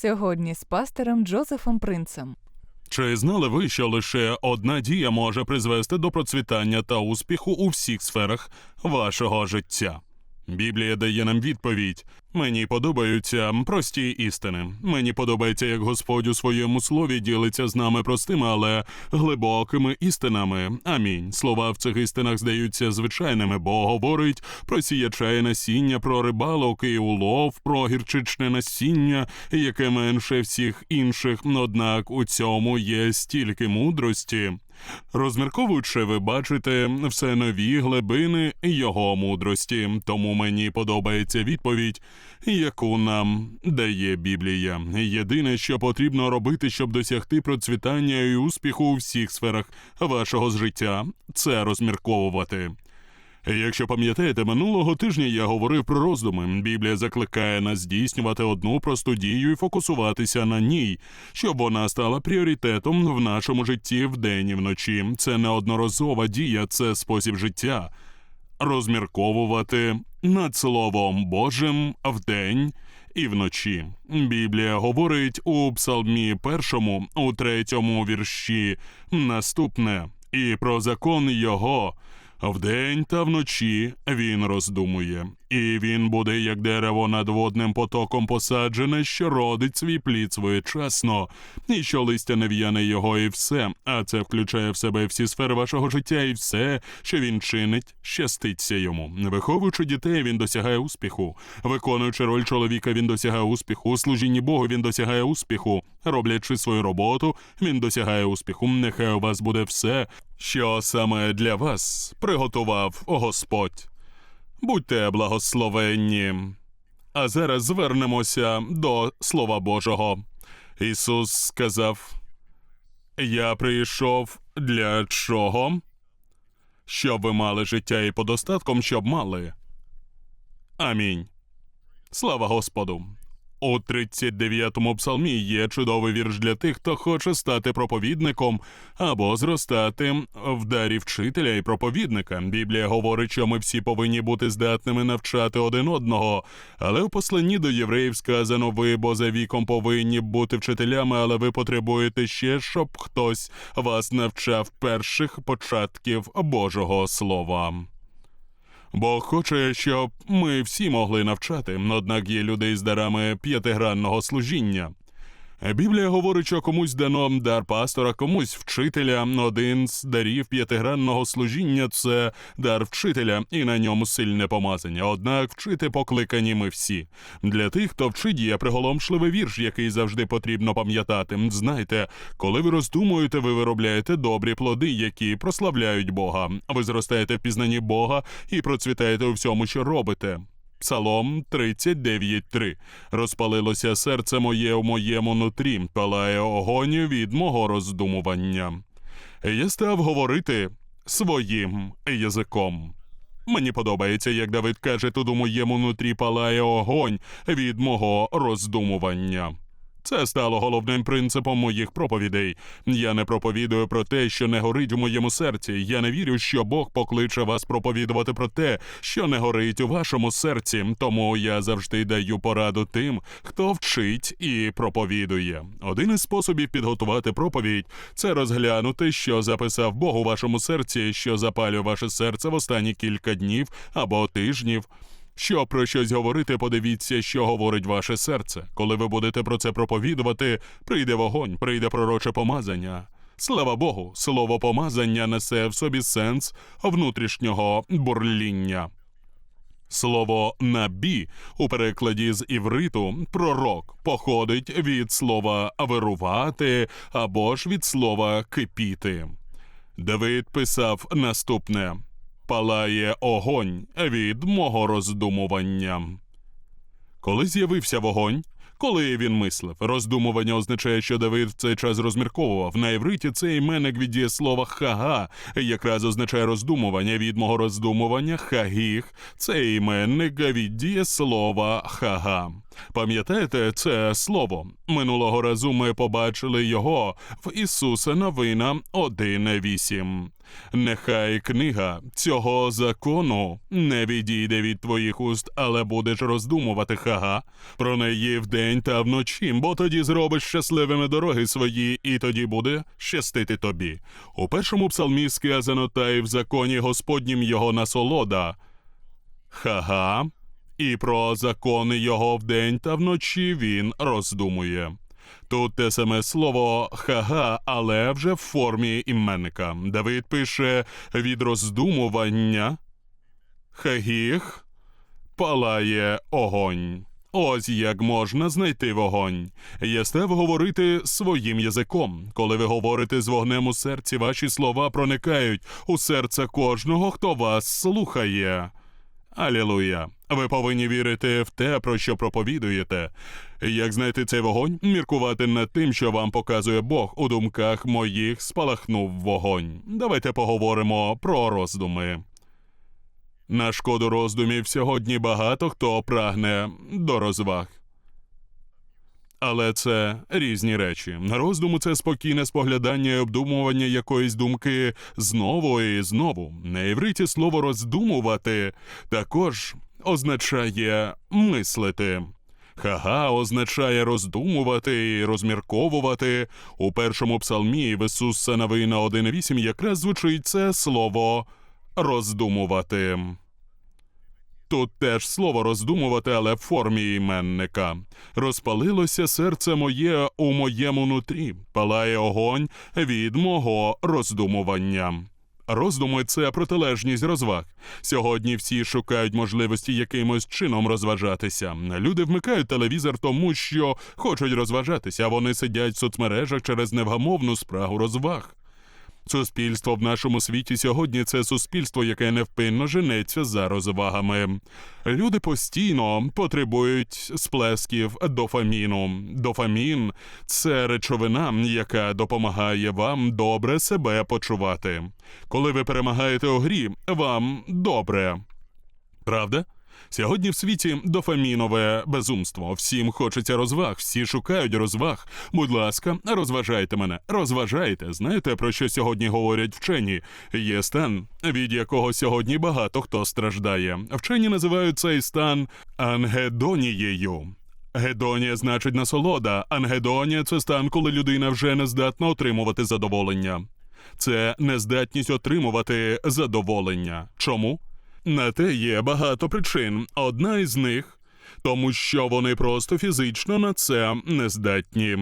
Сьогодні з пастором Джозефом Принцем. Чи знали ви, що лише одна дія може призвести до процвітання та успіху у всіх сферах вашого життя? Біблія дає нам відповідь. Мені подобаються прості істини. Мені подобається, як Господь у своєму слові ділиться з нами простими, але глибокими істинами. Амінь. Слова в цих істинах здаються звичайними, бо говорить про сіяче насіння, про рибалок і улов, про гірчичне насіння, яке менше всіх інших. Однак у цьому є стільки мудрості. Розмірковуючи, ви бачите все нові глибини його мудрості. Тому мені подобається відповідь, яку нам дає Біблія. Єдине, що потрібно робити, щоб досягти процвітання і успіху у всіх сферах вашого життя, це розмірковувати. Якщо пам'ятаєте, минулого тижня я говорив про роздуми. Біблія закликає нас здійснювати одну просту дію і фокусуватися на ній, щоб вона стала пріоритетом в нашому житті вдень і вночі. Це не дія, це спосіб життя. Розмірковувати над Словом Божим вдень і вночі. Біблія говорить у Псалмі першому, у третьому вірші наступне, і про закон його. Вдень та вночі він роздумує, і він буде, як дерево над водним потоком посаджене, що родить свій плід своєчасно, і що листя не в'яне його, і все. А це включає в себе всі сфери вашого життя, і все, що він чинить, щаститься йому. Виховуючи дітей, він досягає успіху. Виконуючи роль чоловіка, він досягає успіху. Служінні Богу він досягає успіху. Роблячи свою роботу, він досягає успіху. Нехай у вас буде все, що саме для вас приготував Господь. Будьте благословенні. А зараз звернемося до Слова Божого. Ісус сказав: Я прийшов для чого? Щоб ви мали життя і подостатком, щоб мали. Амінь. Слава Господу. У 39-му псалмі є чудовий вірш для тих, хто хоче стати проповідником або зростати в дарі вчителя і проповідника. Біблія говорить, що ми всі повинні бути здатними навчати один одного. Але у посланні до євреїв сказано: ви, бо за віком повинні бути вчителями, але ви потребуєте ще, щоб хтось вас навчав перших початків Божого Слова. Бог хоче, щоб ми всі могли навчати, однак є люди з дарами п'ятигранного служіння. Біблія говорить, що комусь дано дар пастора, комусь вчителя. Один з дарів п'ятигранного служіння це дар вчителя, і на ньому сильне помазання. Однак вчити покликані ми всі. Для тих, хто вчить, є приголомшливий вірш, який завжди потрібно пам'ятати. Знайте, коли ви роздумуєте, ви виробляєте добрі плоди, які прославляють Бога. Ви зростаєте в пізнанні Бога і процвітаєте у всьому, що робите. Псалом 39.3. Розпалилося серце моє у моєму нутрі, палає огонь від мого роздумування. Я став говорити своїм язиком. Мені подобається, як Давид каже, тут у моєму нутрі палає огонь від мого роздумування. Це стало головним принципом моїх проповідей. Я не проповідую про те, що не горить у моєму серці. Я не вірю, що Бог покличе вас проповідувати про те, що не горить у вашому серці. Тому я завжди даю пораду тим, хто вчить і проповідує. Один із способів підготувати проповідь це розглянути, що записав Бог у вашому серці, що запалює ваше серце в останні кілька днів або тижнів. Щоб про щось говорити, подивіться, що говорить ваше серце. Коли ви будете про це проповідувати, прийде вогонь, прийде пророче помазання. Слава Богу, слово помазання несе в собі сенс внутрішнього бурління. Слово набі у перекладі з івриту пророк походить від слова вирувати або ж від слова кипіти. Давид писав наступне палає огонь від мого роздумування. Коли з'явився вогонь, коли він мислив, роздумування означає, що Давид в цей час розмірковував. На євриті це іменник від дієслова хага, якраз означає роздумування від мого роздумування хагіх. Це іменник від дієслова хага. Пам'ятаєте це слово? Минулого разу ми побачили його в Ісуса Новина 1.8. Нехай книга цього закону не відійде від твоїх уст, але будеш роздумувати хага про неї вдень та вночі, бо тоді зробиш щасливими дороги свої, і тоді буде щастити тобі. У першому псалмі сказано та й в законі Господнім його насолода. Хага, і про закони його вдень та вночі він роздумує. Тут те саме слово хага, але вже в формі іменника. Давид пише від роздумування. Хагіх палає огонь. Ось як можна знайти вогонь. Я став говорити своїм язиком. Коли ви говорите з вогнем у серці, ваші слова проникають у серце кожного, хто вас слухає. Алілуя! Ви повинні вірити в те, про що проповідуєте. Як знайти цей вогонь? Міркувати над тим, що вам показує Бог. У думках моїх спалахнув вогонь. Давайте поговоримо про роздуми. На шкоду роздумів сьогодні багато хто прагне до розваг. Але це різні речі. Роздуму це спокійне споглядання і обдумування якоїсь думки знову і знову. На євриті слово роздумувати також означає мислити. Хага означає роздумувати і розмірковувати. У першому псалмі в Ісуса Навина 1.8 якраз звучить це слово роздумувати. Тут теж слово роздумувати, але в формі іменника. Розпалилося серце моє у моєму нутрі, палає огонь від мого роздумування. Роздуми це протилежність розваг. Сьогодні всі шукають можливості якимось чином розважатися. Люди вмикають телевізор тому, що хочуть розважатися, а вони сидять в соцмережах через невгамовну спрагу розваг. Суспільство в нашому світі сьогодні це суспільство, яке невпинно женеться за розвагами. Люди постійно потребують сплесків дофаміну. Дофамін це речовина, яка допомагає вам добре себе почувати. Коли ви перемагаєте у грі, вам добре. Правда? Сьогодні в світі дофамінове безумство. Всім хочеться розваг, всі шукають розваг. Будь ласка, розважайте мене, розважайте. Знаєте, про що сьогодні говорять вчені? Є стан, від якого сьогодні багато хто страждає. Вчені називають цей стан ангедонією. Гедонія значить насолода. Ангедонія це стан, коли людина вже не здатна отримувати задоволення. Це нездатність отримувати задоволення. Чому? На те є багато причин. Одна із них тому, що вони просто фізично на це не здатні.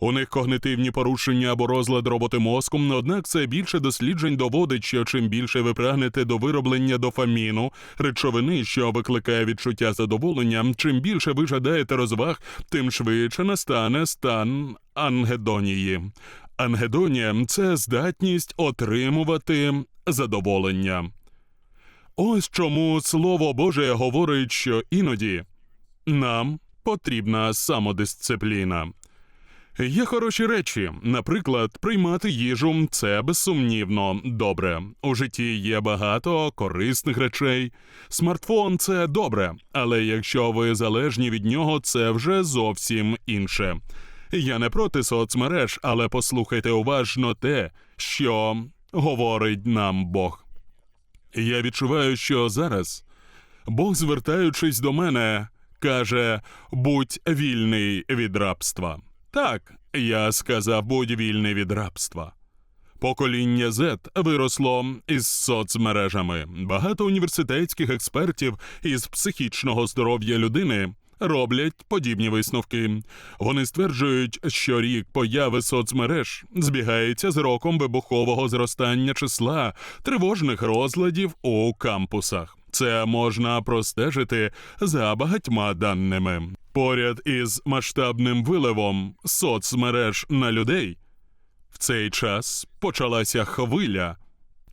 У них когнитивні порушення або розлад роботи мозком, однак це більше досліджень доводить, що чим більше ви прагнете до вироблення дофаміну, речовини, що викликає відчуття задоволення, чим більше ви жадаєте розваг, тим швидше настане стан ангедонії. Ангедонія це здатність отримувати задоволення. Ось чому Слово Боже говорить, що іноді нам потрібна самодисципліна. Є хороші речі, наприклад, приймати їжу це безсумнівно добре. У житті є багато корисних речей. Смартфон це добре, але якщо ви залежні від нього, це вже зовсім інше. Я не проти соцмереж, але послухайте уважно те, що говорить нам Бог. Я відчуваю, що зараз Бог, звертаючись до мене, каже: будь вільний від рабства. Так, я сказав, будь вільний від рабства. Покоління Z виросло із соцмережами. Багато університетських експертів із психічного здоров'я людини роблять подібні висновки. Вони стверджують, що рік появи соцмереж збігається з роком вибухового зростання числа тривожних розладів у кампусах. Це можна простежити за багатьма даними. Поряд із масштабним виливом соцмереж на людей в цей час почалася хвиля,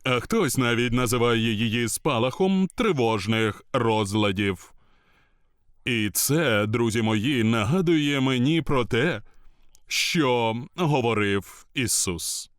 а хтось навіть називає її спалахом тривожних розладів. І це, друзі мої, нагадує мені про те, що говорив Ісус.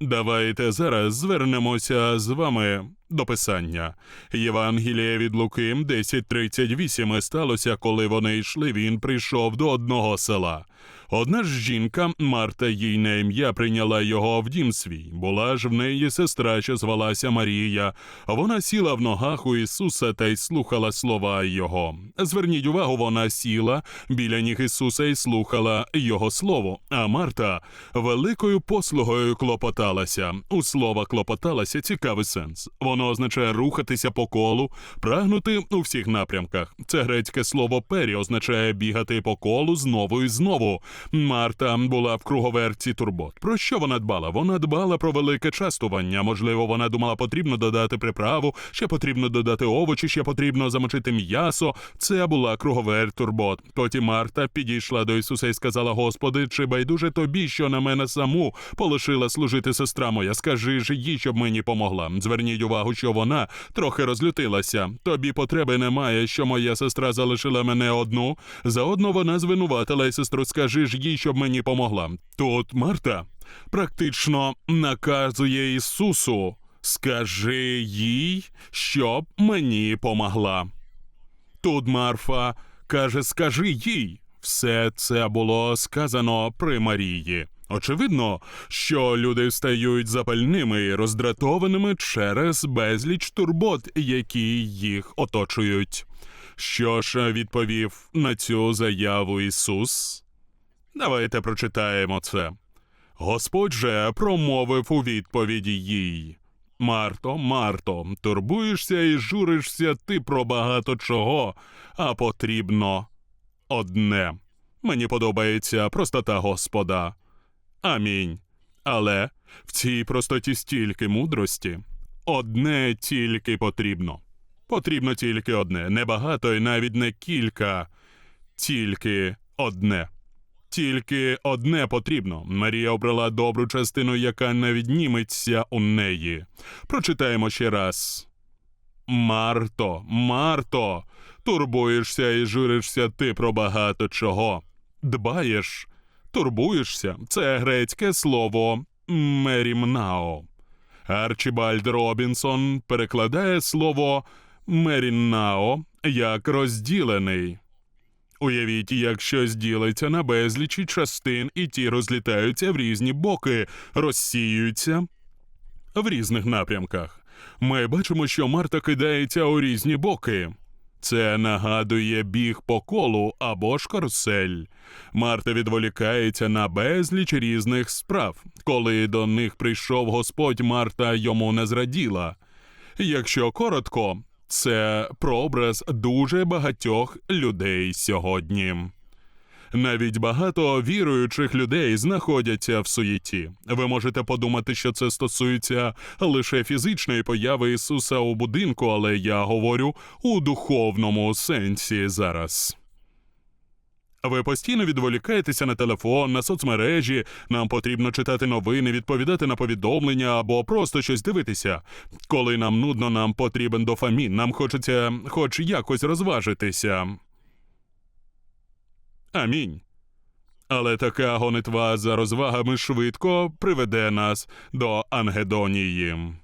Давайте зараз звернемося з вами до писання. Євангеліє від Луки 10.38 сталося, коли вони йшли, він прийшов до одного села. Одна ж жінка, Марта, їй на ім'я, прийняла його в дім свій. Була ж в неї сестра, що звалася Марія. Вона сіла в ногах у Ісуса та й слухала слова Його. Зверніть увагу, вона сіла біля ніг Ісуса і слухала Його слово. А Марта великою послугою клопоталася. У слова клопоталася цікавий сенс. Воно означає рухатися по колу, прагнути у всіх напрямках. Це грецьке слово пері означає бігати по колу знову і знову. Марта була в круговерці турбот. Про що вона дбала? Вона дбала про велике частування. Можливо, вона думала, потрібно додати приправу, ще потрібно додати овочі, ще потрібно замочити м'ясо. Це була круговер турбот. Потім Марта підійшла до Ісуса і сказала: Господи, чи байдуже тобі, що на мене саму полишила служити сестра моя? Скажи ж їй, щоб мені помогла. Зверніть увагу, що вона трохи розлютилася. Тобі потреби немає, що моя сестра залишила мене одну. Заодно вона звинуватила і сестру, скажи ж їй, щоб мені помогла. Тут Марта практично наказує Ісусу. Скажи їй, щоб мені помогла. Тут Марфа каже: Скажи їй. Все це було сказано при Марії. Очевидно, що люди стають запальними і роздратованими через безліч турбот, які їх оточують. Що ж відповів на цю заяву Ісус? Давайте прочитаємо це. Господь же промовив у відповіді їй. Марто, Марто, турбуєшся і журишся ти про багато чого, а потрібно одне. Мені подобається простота Господа. Амінь. Але в цій простоті стільки мудрості. Одне тільки потрібно. Потрібно тільки одне, не багато і навіть не кілька, тільки одне. Тільки одне потрібно. Марія обрала добру частину, яка не відніметься у неї. Прочитаємо ще раз. Марто, Марто, турбуєшся і журишся ти про багато чого. Дбаєш, турбуєшся це грецьке слово мерімнао. Арчібальд Робінсон перекладає слово меріннао як розділений. Уявіть, як щось ділиться на безлічі частин, і ті розлітаються в різні боки, розсіюються в різних напрямках. Ми бачимо, що Марта кидається у різні боки. Це нагадує біг по колу або ж карусель. Марта відволікається на безліч різних справ. Коли до них прийшов Господь, Марта йому не зраділа. Якщо коротко, це прообраз дуже багатьох людей сьогодні. Навіть багато віруючих людей знаходяться в суєті. Ви можете подумати, що це стосується лише фізичної появи Ісуса у будинку, але я говорю у духовному сенсі зараз. Ви постійно відволікаєтеся на телефон, на соцмережі. Нам потрібно читати новини, відповідати на повідомлення або просто щось дивитися. Коли нам нудно, нам потрібен дофамін. Нам хочеться хоч якось розважитися. Амінь. Але така гонитва за розвагами швидко приведе нас до Ангедонії.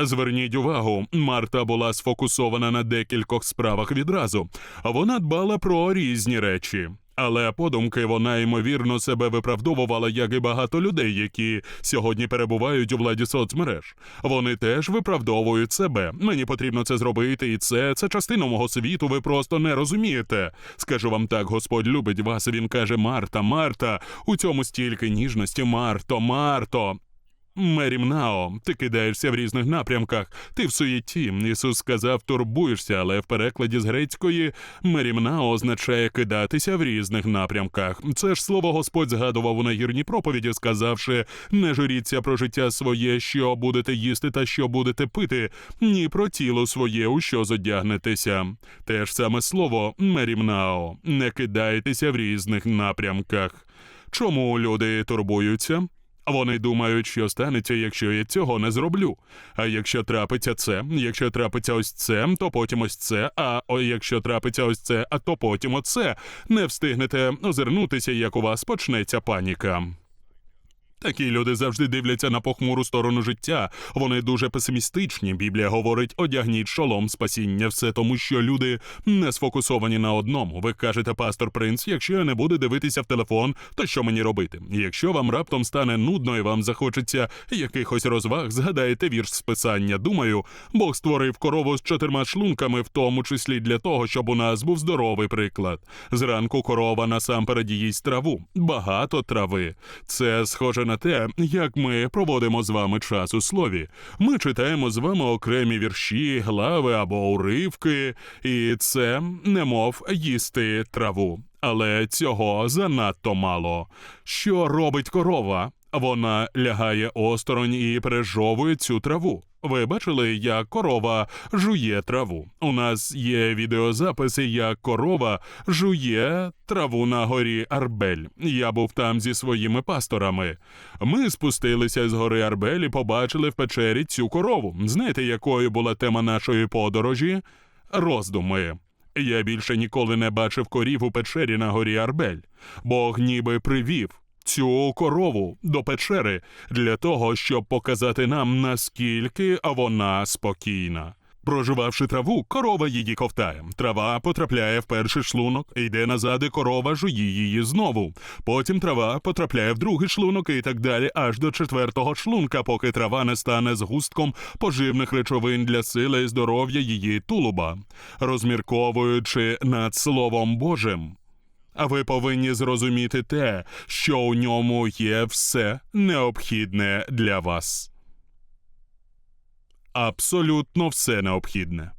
Зверніть увагу, Марта була сфокусована на декількох справах відразу. Вона дбала про різні речі. Але подумки вона ймовірно себе виправдовувала, як і багато людей, які сьогодні перебувають у владі соцмереж. Вони теж виправдовують себе. Мені потрібно це зробити, і це це частина мого світу. Ви просто не розумієте. Скажу вам так, Господь любить вас. Він каже: Марта, Марта, у цьому стільки ніжності, Марто, Марто. Мерімнао, ти кидаєшся в різних напрямках, ти в суєті. Ісус сказав, турбуєшся, але в перекладі з грецької мерімнао означає кидатися в різних напрямках. Це ж слово Господь згадував у нагірній проповіді, сказавши: не журіться про життя своє, що будете їсти та що будете пити, ні про тіло своє, у що зодягнетеся. Те ж саме слово мерімнао, не кидайтеся в різних напрямках. Чому люди турбуються? Вони думають, що станеться, якщо я цього не зроблю. А якщо трапиться це, якщо трапиться ось це, то потім ось це. А о, якщо трапиться ось це, а то потім оце. Не встигнете озирнутися, як у вас почнеться паніка. Такі люди завжди дивляться на похмуру сторону життя. Вони дуже песимістичні. Біблія говорить: одягніть шолом спасіння. Все тому, що люди не сфокусовані на одному. Ви кажете, пастор Принц, якщо я не буду дивитися в телефон, то що мені робити? Якщо вам раптом стане нудно і вам захочеться якихось розваг, згадайте вірш з писання. Думаю, Бог створив корову з чотирма шлунками, в тому числі для того, щоб у нас був здоровий приклад. Зранку корова насамперед їсть траву, багато трави. Це схоже на те, як ми проводимо з вами час у слові. Ми читаємо з вами окремі вірші, глави або уривки, і це немов їсти траву. Але цього занадто мало. Що робить корова? Вона лягає осторонь і пережовує цю траву. Ви бачили, як корова жує траву. У нас є відеозаписи, як корова жує траву на горі Арбель. Я був там зі своїми пасторами. Ми спустилися з гори Арбель і побачили в печері цю корову. Знаєте, якою була тема нашої подорожі? Роздуми. Я більше ніколи не бачив корів у печері на горі Арбель. Бог ніби привів цю корову до печери для того, щоб показати нам, наскільки вона спокійна. Проживавши траву, корова її ковтає. Трава потрапляє в перший шлунок, йде назад, і корова жує її знову. Потім трава потрапляє в другий шлунок і так далі, аж до четвертого шлунка, поки трава не стане згустком поживних речовин для сили і здоров'я її тулуба. Розмірковуючи над Словом Божим, а ви повинні зрозуміти те, що у ньому є все необхідне для вас. Абсолютно все необхідне.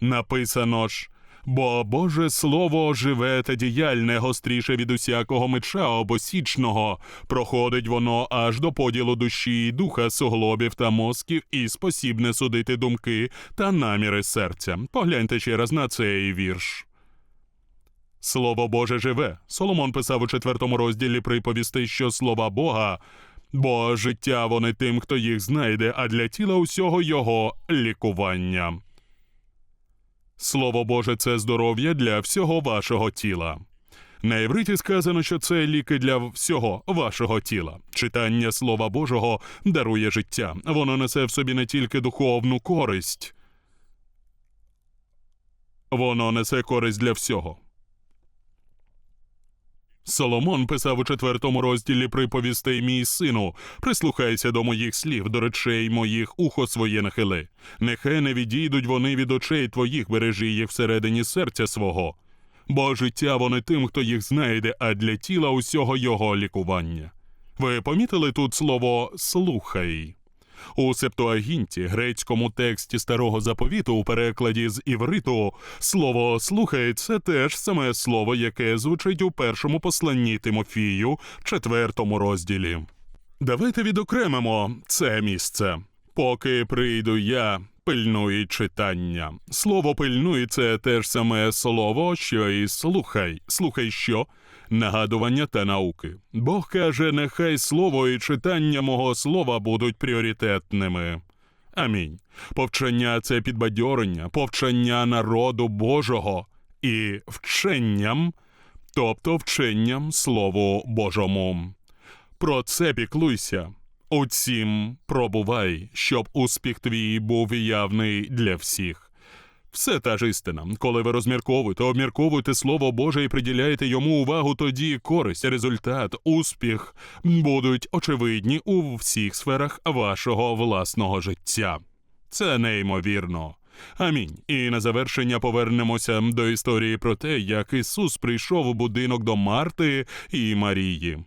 Написано ж. Бо Боже Слово живе та діяльне гостріше від усякого меча обосічного, проходить воно аж до поділу душі і духа, суглобів та мозків, і спосібне судити думки та наміри серця. Погляньте ще раз на цей вірш. Слово Боже живе. Соломон писав у четвертому розділі приповісти, що слова Бога, бо життя вони тим, хто їх знайде, а для тіла усього його лікування. Слово Боже це здоров'я для всього вашого тіла. На євриті сказано, що це ліки для всього вашого тіла. Читання Слова Божого дарує життя. Воно несе в собі не тільки духовну користь, воно несе користь для всього. Соломон писав у четвертому розділі приповістей мій сину, прислухайся до моїх слів, до речей моїх ухо своє нахили. Нехай не відійдуть вони від очей твоїх, бережи їх всередині серця свого. Бо життя вони тим, хто їх знайде, а для тіла усього його лікування. Ви помітили тут слово слухай? У Септуагінті, грецькому тексті старого заповіту у перекладі з івриту, слово слухай це теж саме слово, яке звучить у першому посланні Тимофію, четвертому розділі. Давайте відокремимо це місце. Поки прийду я, пильнуй читання. Слово пильнуй це те ж саме слово, що і слухай. Слухай що? Нагадування та науки. Бог каже, нехай слово і читання мого слова будуть пріоритетними. Амінь. Повчання це підбадьорення, повчання народу Божого і вченням, тобто вченням Слову Божому. Про це піклуйся. Утім, пробувай, щоб успіх твій був явний для всіх. Все та ж істина. Коли ви розмірковуєте, обмірковуєте Слово Боже і приділяєте йому увагу, тоді користь, результат, успіх будуть очевидні у всіх сферах вашого власного життя. Це неймовірно. Амінь. І на завершення повернемося до історії про те, як Ісус прийшов у будинок до Марти і Марії.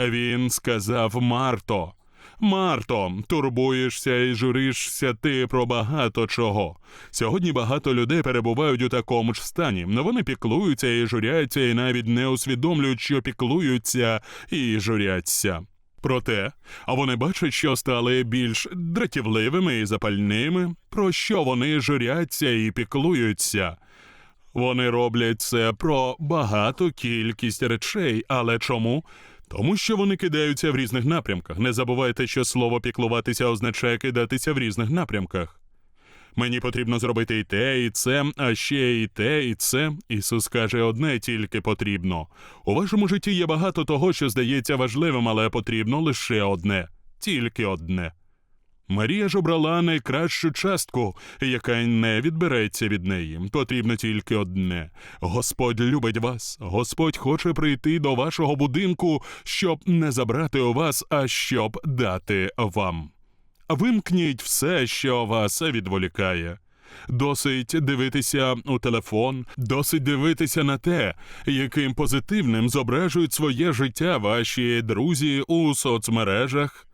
Він сказав Марто. Марто, турбуєшся і журишся ти про багато чого. Сьогодні багато людей перебувають у такому ж стані, вони піклуються і журяться, і навіть не усвідомлюють, що піклуються і журяться. Проте, а вони бачать, що стали більш дратівливими і запальними, про що вони журяться і піклуються. Вони роблять це про багату кількість речей, але чому? Тому що вони кидаються в різних напрямках. Не забувайте, що слово піклуватися означає кидатися в різних напрямках. Мені потрібно зробити і те, і це, а ще і те, і це. Ісус каже, одне тільки потрібно. У вашому житті є багато того, що здається важливим, але потрібно лише одне, тільки одне. Марія ж обрала найкращу частку, яка не відбереться від неї. Потрібно тільки одне. Господь любить вас. Господь хоче прийти до вашого будинку, щоб не забрати у вас, а щоб дати вам. Вимкніть все, що вас відволікає. Досить дивитися у телефон, досить дивитися на те, яким позитивним зображують своє життя ваші друзі у соцмережах.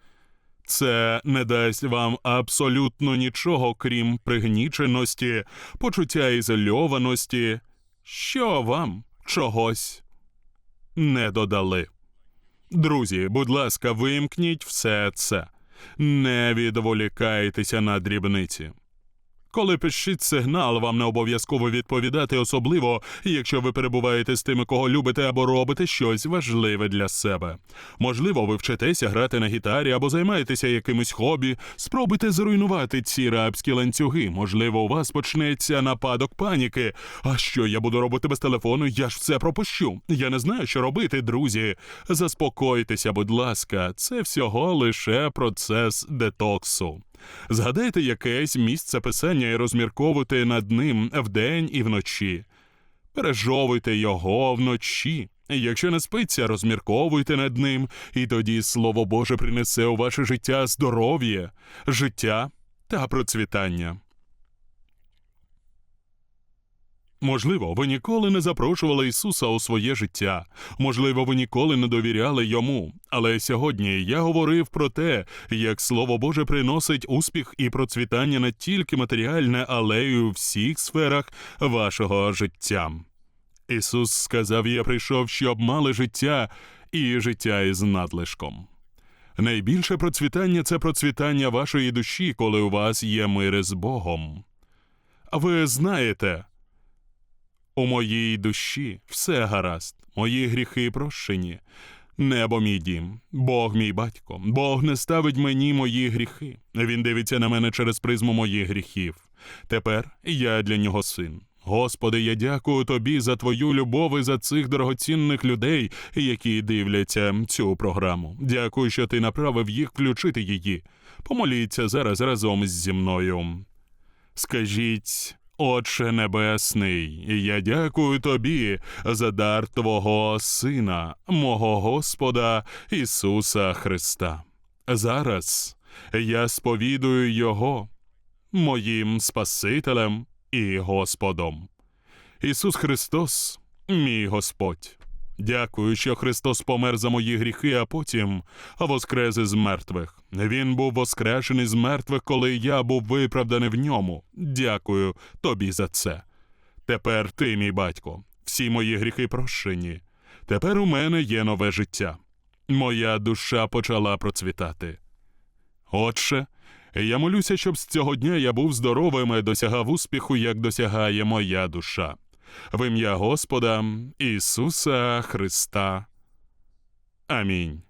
Це не дасть вам абсолютно нічого, крім пригніченості, почуття ізольованості, що вам чогось не додали. Друзі, будь ласка, вимкніть все це. Не відволікайтеся на дрібниці. Коли пишіть сигнал, вам не обов'язково відповідати, особливо, якщо ви перебуваєте з тими, кого любите або робите щось важливе для себе. Можливо, ви вчитеся грати на гітарі або займаєтеся якимось хобі. Спробуйте зруйнувати ці рабські ланцюги. Можливо, у вас почнеться нападок паніки. А що я буду робити без телефону? Я ж все пропущу. Я не знаю, що робити, друзі. Заспокойтеся, будь ласка, це всього лише процес детоксу. Згадайте якесь місце писання і розмірковуйте над ним вдень і вночі. Пережовуйте його вночі. Якщо не спиться, розмірковуйте над ним, і тоді Слово Боже принесе у ваше життя здоров'я, життя та процвітання. Можливо, ви ніколи не запрошували Ісуса у своє життя, можливо, ви ніколи не довіряли йому. Але сьогодні я говорив про те, як Слово Боже приносить успіх і процвітання не тільки матеріальне, але й у всіх сферах вашого життя. Ісус сказав: Я прийшов, щоб мали життя і життя із надлишком. Найбільше процвітання це процвітання вашої душі, коли у вас є мир з Богом. Ви знаєте, у моїй душі все гаразд, мої гріхи прощені. Небо мій дім, Бог мій батько, Бог не ставить мені мої гріхи. Він дивиться на мене через призму моїх гріхів. Тепер я для нього син. Господи, я дякую тобі за твою любов і за цих дорогоцінних людей, які дивляться цю програму. Дякую, що ти направив їх включити її. Помоліться зараз разом зі мною. Скажіть, Отче Небесний, я дякую тобі за дар Твого Сина, мого Господа Ісуса Христа. Зараз я сповідую Його моїм Спасителем і Господом. Ісус Христос, мій Господь. Дякую, що Христос помер за мої гріхи, а потім воскрес із мертвих. Він був воскрешений з мертвих, коли я був виправданий в ньому. Дякую тобі за це. Тепер ти, мій батько, всі мої гріхи прощені. Тепер у мене є нове життя. Моя душа почала процвітати. Отже, я молюся, щоб з цього дня я був здоровим і досягав успіху, як досягає моя душа. В ім'я Господа Ісуса Христа. Амінь.